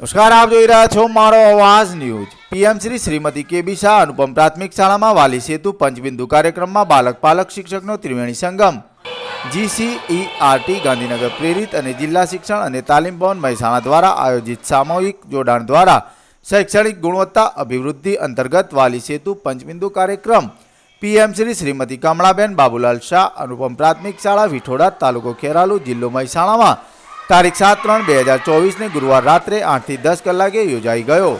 નમસ્કાર, આપ જોઈ રહ્યા છો મારો અવાજ news. PM Shri Shrimati KB Shah Anupam પ્રાથમિક શાળામાં વાલી સેતુ પંચબિંદુ કાર્યક્રમમાં બાલક પાલક શિક્ષકનો ત્રિવેણી સંગમ. જીસીઈઆરટી ગાંધીનગર પ્રેરિત અને જિલ્લા શિક્ષણ અને તાલીમ ભવન મહેસાણા દ્વારા આયોજિત સામૂહિક જોડાણ દ્વારા શૈક્ષણિક ગુણવત્તા અભિવૃદ્ધિ અંતર્ગત વાલી સેતુ પંચબિંદુ કાર્યક્રમ પીએમ શ્રી શ્રીમતી કમળાબેન બાબુલાલ શાહ અનુપમ પ્રાથમિક શાળા વિઠોડા તાલુકો ખેરાલુ જિલ્લો મહેસાણામાં તારીખ સાત ત્રણ બે હજાર ચોવીસને ગુરુવાર રાત્રે આઠથી દસ કલાકે યોજાઈ ગયો.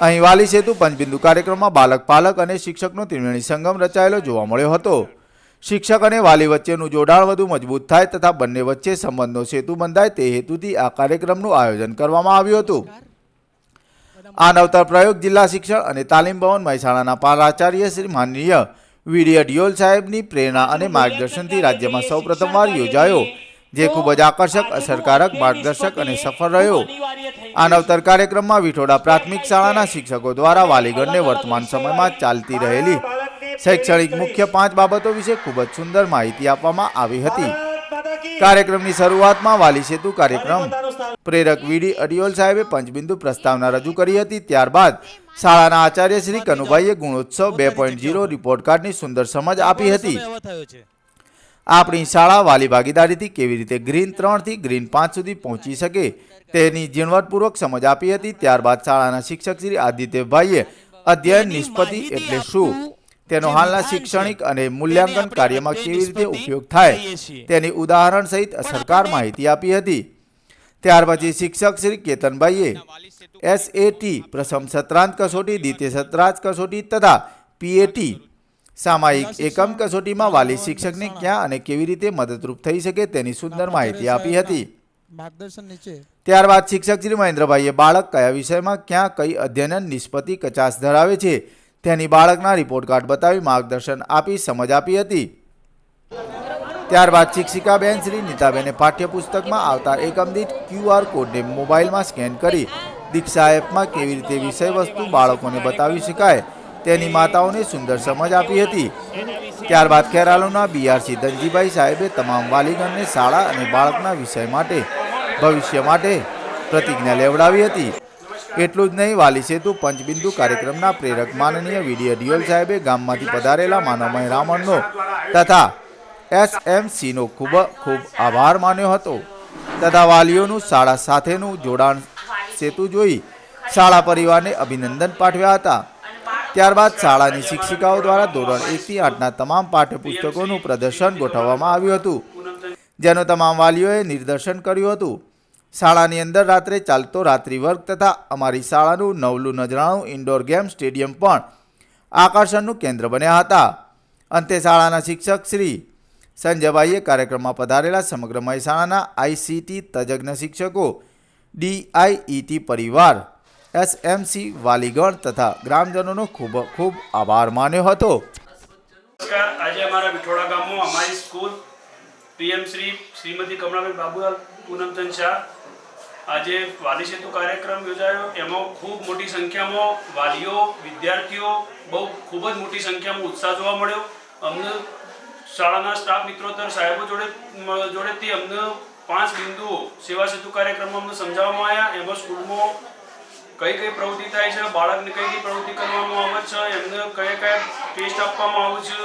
અહીં વાલી સેતુ પંચબિંદુ કાર્યક્રમમાં બાલક, પાલક અને શિક્ષકનો ત્રિવેણી સંગમ રચાયેલો જોવા મળ્યો હતો. શિક્ષક અને વાલી વચ્ચેનું જોડાણ વધુ મજબૂત થાય તથા બંને વચ્ચે સંબંધનો સેતુ બંધાય તે હેતુથી આ કાર્યક્રમનું આયોજન કરવામાં આવ્યું હતું. આ નવતર પ્રયોગ જિલ્લા શિક્ષણ અને તાલીમ ભવન મહેસાણાના પારાચાર્ય શ્રી માનનીય વીડિયા ડિયોલ સાહેબની પ્રેરણા અને માર્ગદર્શનથી રાજ્યમાં સૌપ્રથમવાર યોજાયો. જે ખૂબ જ આકર્ષક, અસરકારક, માર્ગદર્શક અને સફળ રહ્યો. આ નવતર કાર્યક્રમમાં વિઠોડા પ્રાથમિક શાળાના શિક્ષકો દ્વારા વાલીગણને વર્તમાન સમયમાં ચાલતી રહેલી શૈક્ષણિક મુખ્ય પાંચ બાબતો વિશે ખૂબ જ સુંદર માહિતી આપવામાં આવી હતી. કાર્યક્રમની શરૂઆતમાં વાલી સેતુ કાર્યક્રમ. પ્રેરક વીડી અડિયોલ સાહેબે પંચબિંદુ પ્રસ્તાવના રજૂ કરી હતી. ત્યારબાદ શાળાના આચાર્ય શ્રી કનુભાઈએ ગુણોત્સવ બે પોઈન્ટ ઝીરો રિપોર્ટ કાર્ડની સુંદર સમજ આપી હતી. આપણી શાળા વાલી ભાગીદારીથી કેવી રીતે ગ્રીન ત્રણથી ગ્રીન પાંચ સુધી પહોંચી શકે તેની ઝીણવટપૂર્વક સમજ આપી હતી. ત્યારબાદ શાળાના શિક્ષક શ્રી આદિત્યભાઈએ અધ્યયન નિષ્પતિ એટલે શું? તેનો હાલના શૈક્ષણિક અને મૂલ્યાંકન કાર્યમાં કેવી રીતે ઉપયોગ થાય તેની ઉદાહરણ સહિત અસરકાર માહિતી આપી હતી. ત્યાર પછી શિક્ષક શ્રી કેતનભાઈએ એસએટી પ્રથમ સત્રાંત કસોટી દ્વિતીય સત્રાંત કસોટી તથા પીએટી સામાયિક એકમ કસોટીમાં વાલી શિક્ષકને ક્યાં અને કેવી રીતે મદદરૂપ થઈ શકે તેની સુંદર માહિતી આપી હતી. માર્ગદર્શન નીચે. ત્યારબાદ શિક્ષક શ્રી મહેન્દ્રભાઈએ બાળક કયા વિષયમાં ક્યાં કઈ અધ્યયન નિષ્પતિ કચાશ ધરાવે છે તેની બાળકના રિપોર્ટ કાર્ડ બતાવી માર્ગદર્શન આપી સમજ આપી હતી. ત્યારબાદ શિક્ષિકા બેન શ્રી નીતાબેને પાઠ્યપુસ્તકમાં આવતા એકમ દીઠ ક્યુઆર કોડને મોબાઈલમાં સ્કેન કરી દીક્ષા એપમાં કેવી રીતે વિષય વસ્તુ બાળકોને બતાવી શકાય તેની માતાઓને સુંદર સમજ આપી હતી. ત્યારબાદ ખેરાલુના બીઆરસી ધનજીભાઈ સાહેબે તમામ વાલીગણને શાળા અને બાળકના વિષય માટે, ભવિષ્ય માટે પ્રતિજ્ઞા લેવડાવી હતી. એટલું જ નહીં, વાલી સેતુ પંચબિંદુ કાર્યક્રમના પ્રેરક માનનીય વીડીએ ડિયોલ સાહેબે ગામમાંથી પધારેલા માનવમય રામણનો તથા એસએમસીનો ખૂબ ખૂબ આભાર માન્યો હતો. તથા વાલીઓનું શાળા સાથેનું જોડાણ સેતુ જોઈ શાળા પરિવારને અભિનંદન પાઠવ્યા હતા. ત્યારબાદ શાળાની શિક્ષિકાઓ દ્વારા ધોરણ એકથી આઠના તમામ પાઠ્યપુસ્તકોનું પ્રદર્શન ગોઠવવામાં આવ્યું હતું, જેનું તમામ વાલીઓએ નિદર્શન કર્યું હતું. શાળાની અંદર રાત્રે ચાલતો રાત્રિ વર્ગ તથા અમારી શાળાનું નવલું નજરાણું ઇન્ડોર ગેમ સ્ટેડિયમ પણ આકર્ષણનું કેન્દ્ર બન્યા હતા. અંતે શાળાના શિક્ષક શ્રી સંજયભાઈએ કાર્યક્રમમાં પધારેલા સમગ્ર મહેસાણાના આઈસીટી તજજ્ઞ શિક્ષકો, ડીઆઈઈટી પરિવાર એસએમસી વાલીગણ તથા ગ્રામજનોનો ખૂબ ખૂબ આભાર માન્યો હતો. નમસ્કાર. આજે અમારા વિઠોડા ગામમાં અમારી સ્કૂલ પીએમ શ્રી શ્રીમતી કમળાબેન બાબુલાલ પૂનમચંદ શાહ આજે વાલી સેતુ કાર્યક્રમ યોજાયો. એમાં ખૂબ મોટી સંખ્યામાં વાલીઓ, વિદ્યાર્થીઓ બહુ ખૂબ જ મોટી સંખ્યામાં ઉત્સાહ જોવા મળ્યો. અમને શાળાના સ્ટાફ મિત્રોતર સાહેબો જોડે, જોડેથી અમને પાંચ બિંદુઓ સેવા સેતુ કાર્યક્રમમાં અમને સમજાવવામાં આવ્યા. એમાં સ્કૂલમાં કઈ કઈ પ્રવૃત્તિ થાય છે, બાળકને કઈ કઈ પ્રવૃત્તિ કરવામાં આવે છે, એમને કયા કયા ટેસ્ટ આપવામાં આવે છે?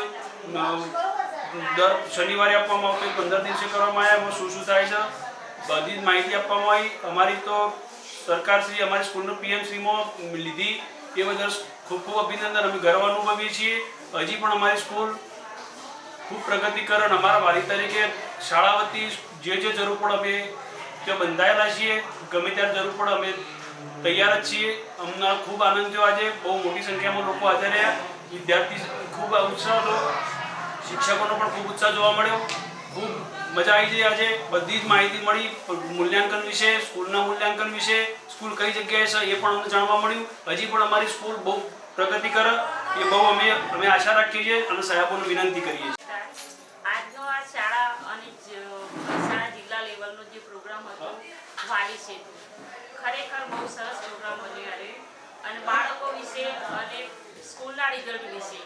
દર શનિવારે આપવામાં આવતું પંદર દિવસે કરવામાં આવ્યા એમાં શું શું થાય છે? બધી જ માહિતી આપવામાં આવી. અમારી તો સરકારશ્રી અમારી સ્કૂલનો પીએમ શ્રીમાં લીધી. એ બદલ ખૂબ ખૂબ અભિનંદન. અમે ગર્વ અનુભવીએ છીએ. હજી પણ અમારી સ્કૂલ ખૂબ પ્રગતિ કરે અને અમારા વાલી તરીકે શાળા વતી જે જે જરૂર પડે અમે ત્યાં બંધાયેલા છીએ. ગમે ત્યારે જરૂર પડે અમે તૈયાર જ છીએ. અમને ખૂબ આનંદ થયો આજે. બહુ મોટી સંખ્યામાં લોકો હાજર રહ્યા. વિદ્યાર્થી ખૂબ ઉત્સાહ હતો શિક્ષકોનો પણ ખૂબ ઉત્સાહ જોવા મળ્યો. ખૂબ મજા આવી ગઈ આજે. બધી જ માહિતી મળી. મૂલ્યાંકન વિશે, સ્કૂલના મૂલ્યાંકન વિશે, સ્કૂલ કઈ જગ્યાએ છે એ પણ અમને જાણવા મળ્યું. હજી પણ અમારી સ્કૂલ બહુ પ્રગતિ કરે. એ બહુ અમે અમે આશા રાખીએ છીએ અને સાહેબોને વિનંતી કરીએ છીએ આજનો આ શાળા અને જ- મહેસાણા જિલ્લા લેવલનો જે પ્રોગ્રામ હતો વાલી સેતુ ખરેખર બહુ સરસ પ્રોગ્રામ હતો આવે અને બાળકો વિશે અને સ્કૂલના રિઝલ્ટ વિશે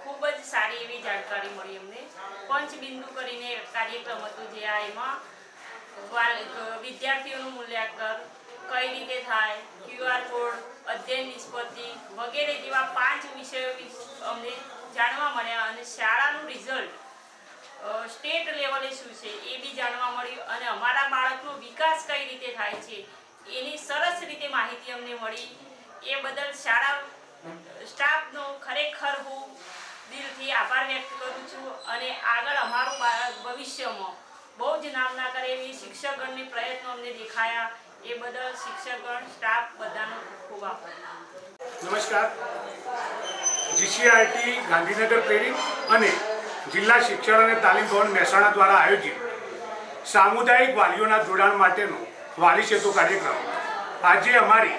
ખૂબ જ સારી એવી જાણકારી મળી અમને. પંચબિંદુ કરીને કાર્યક્રમ હતો જે આ એમાં વિદ્યાર્થીઓનું મૂલ્યાંકન કઈ રીતે થાય ક્યુઆર કોડ અધ્યયન નિષ્પત્તિ વગેરે જેવા પાંચ વિષયો અમને જાણવા મળ્યા અને શાળાનું રિઝલ્ટ સ્ટેટ લેવલે શું છે એ બી જાણવા મળ્યું. અને અમારા બાળકનો વિકાસ કઈ રીતે થાય છે એની સરસ રીતે માહિતી અમને મળી. એ બદલ શાળા સ્ટાફનો ખરેખર હું દિલથી આભાર વ્યક્ત કરું છું અને આગળ અમારું ભવિષ્યમાં બહુ જ નામના કરે એવી શિક્ષકગણની પ્રયત્નો અમને દેખાયા. એ બદલ શિક્ષકગણ, સ્ટાફ બધાનો ખૂબ આભાર. નમસ્કાર. જીસીઆરટી ગાંધીનગર પ્રેરિત અને જિલ્લા શિક્ષણ અને તાલીમ ભવન મહેસાણા દ્વારા આયોજિત સામુદાયિક વાલીઓના જોડાણ માટેનો વાલી સેતુ કાર્યક્રમ. આજે અમારી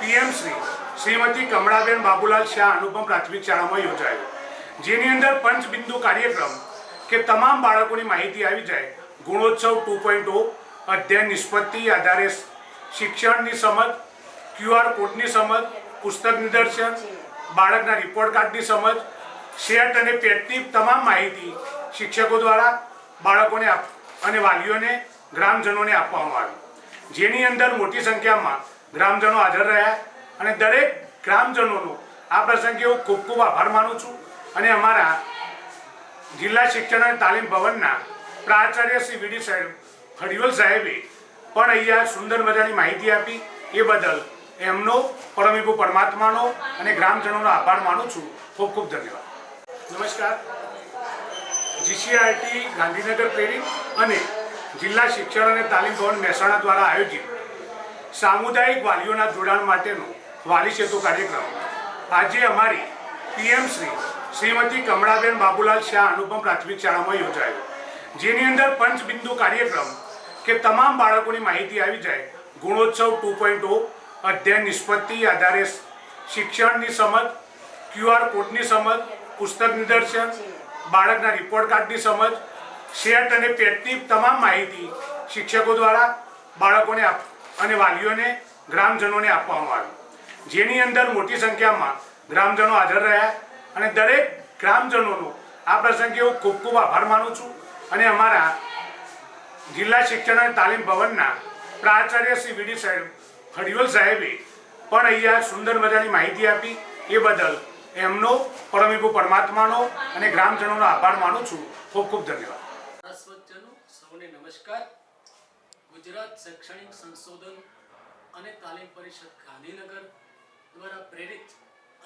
પીએમ શ્રી શ્રીમતી કમળાબેન બાબુલાલ શાહ અનુપમ પ્રાથમિક શાળામાં યોજાયો. જેની અંદર પંચબિંદુ કાર્યક્રમ કે તમામ બાળકોની માહિતી આવી જાય. ગુણોત્સવ ટુ પોઈન્ટ અધ્યયન નિષ્પત્તિ આધારે શિક્ષણની સમજ ક્યુઆર કોડની સમજ, પુસ્તક નિદર્શન, બાળકના રિપોર્ટ કાર્ડની સમજ શેટ અને પેટની તમામ માહિતી શિક્ષકો દ્વારા બાળકોને આપ, અને વાલીઓને, ગ્રામજનોને આપવામાં આવી. જેની અંદર મોટી સંખ્યામાં ગ્રામજનો હાજર રહ્યા અને દરેક ગ્રામજનોનો આ પ્રસંગે હું ખૂબ ખૂબ આભાર માનું છું અને અમારા જિલ્લા શિક્ષણ અને તાલીમ ભવનના પ્રાચાર્ય શ્રી વીડી સાહેબ હડિયોલ સાહેબે પણ અહીંયા સુંદર મજાની માહિતી આપી. એ બદલ એમનો પરમિભુ પરમાત્માનો અને ગ્રામજનોનો આભાર માનું છું. ખૂબ ખૂબ ધન્યવાદ. નમસ્કાર. જીસીઆરટી ગાંધીનગર પ્રેરિત અને જિલ્લા શિક્ષણ અને તાલીમ ભવન મહેસાણા દ્વારા આયોજિત સામુદાયિક વાલીઓના જોડાણ માટેનો વાલી સેતુ કાર્યક્રમ. આજે અમારી પીએમ શ્રી શ્રીમતી કમળાબેન બાબુલાલ શાહ અનુપમ પ્રાથમિક શાળામાં યોજાયો. જેની અંદર પંચબિંદુ કાર્યક્રમ કે તમામ બાળકોની માહિતી આવી જાય, ગુણોત્સવ ટુ પોઈન્ટ અધ્યયન નિષ્પત્તિ આધારે શિક્ષણની સમજ ક્યુઆર કોડની સમજ, પુસ્તક નિદર્શન, બાળકના રિપોર્ટ કાર્ડની સમજ સેટ અને પેટની તમામ માહિતી શિક્ષકો દ્વારા બાળકોને આપ અને વાલીઓને ગ્રામજનોને આપવામાં આવી. જેની અંદર મોટી સંખ્યામાં ગ્રામજનો હાજર રહ્યા અને દરેક ગ્રામજનોનો આ પ્રસંગે હું ખૂબ ખૂબ આભાર માનું છું અને અમારા જિલ્લા શિક્ષણ અને તાલીમ ભવનના પ્રાચાર્ય શ્રી વીડી સાહેબ હરિવલ સાહેબે પણ અહીંયા સુંદર મજાની માહિતી આપી. એ બદલ એમનો પરમિપુ પરમાત્માનો અને ગ્રામજનોનો આભાર માનું છું. ખૂબ ખૂબ ધન્યવાદ. નમસ્કાર. ગુજરાત શૈક્ષણિક સંશોધન અને તાલીમ પરિષદ ગાંધીનગર દ્વારા પ્રેરિત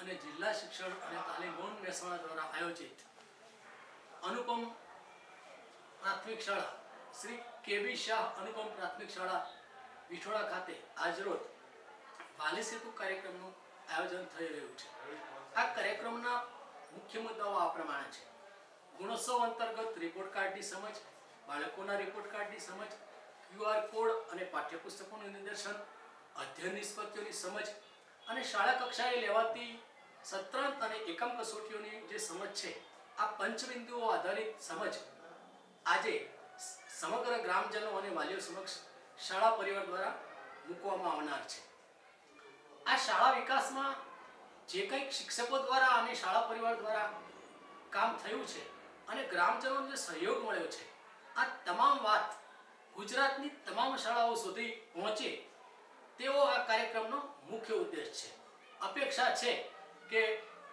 અને જિલ્લા શિક્ષણ અને તાલીમ ભવન મહેસાણા દ્વારા આયોજિત અનુપમ પ્રાથમિક શાળા શ્રી કેબી શાહ અનુપમ પ્રાથમિક શાળા વિઠોડા ખાતે આજરોજ વાલી સેતુ કાર્યક્રમનું આયોજન થઈ રહ્યું છે. આ કાર્યક્રમના મુખ્ય મુદ્દાઓ આ પ્રમાણે છે. ગુણોત્સવ અંતર્ગત રિપોર્ટ કાર્ડની સમજ બાળકોના રિપોર્ટ કાર્ડની સમજ ક્યુઆર કોડ અને પાઠ્યપુસ્તકોનું નિદર્શન અધ્યયન નિષ્પત્તિઓની સમજ અને શાળા કક્ષાએ લેવાતી સત્રાંત અને એકમ કસોટીઓની જે સમજ છે, આ પંચબિંદુઓ આધારિત સમજ આજે સમગ્ર ગ્રામજનો અને વાલીઓ સમક્ષ શાળા પરિવાર દ્વારા મૂકવામાં આવનાર છે. આ શાળા વિકાસમાં જે કંઈક શિક્ષકો દ્વારા અને શાળા પરિવાર દ્વારા કામ થયું છે અને ગ્રામજનોનો સહયોગ મળ્યો છે આ તમામ વાત ગુજરાતની તમામ શાળાઓ સુધી પહોંચે તેવો આ કાર્યક્રમનો મુખ્ય ઉદ્દેશ છે. અપેક્ષા છે કે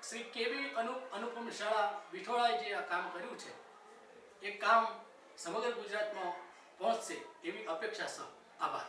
શ્રી કેબી અનુ, અનુપમ શાળા વિઠોળાએ જે આ કામ કર્યું છે, એ કામ સમગ્ર ગુજરાતમાં પહોંચશે એવી અપેક્ષા સહ આભાર.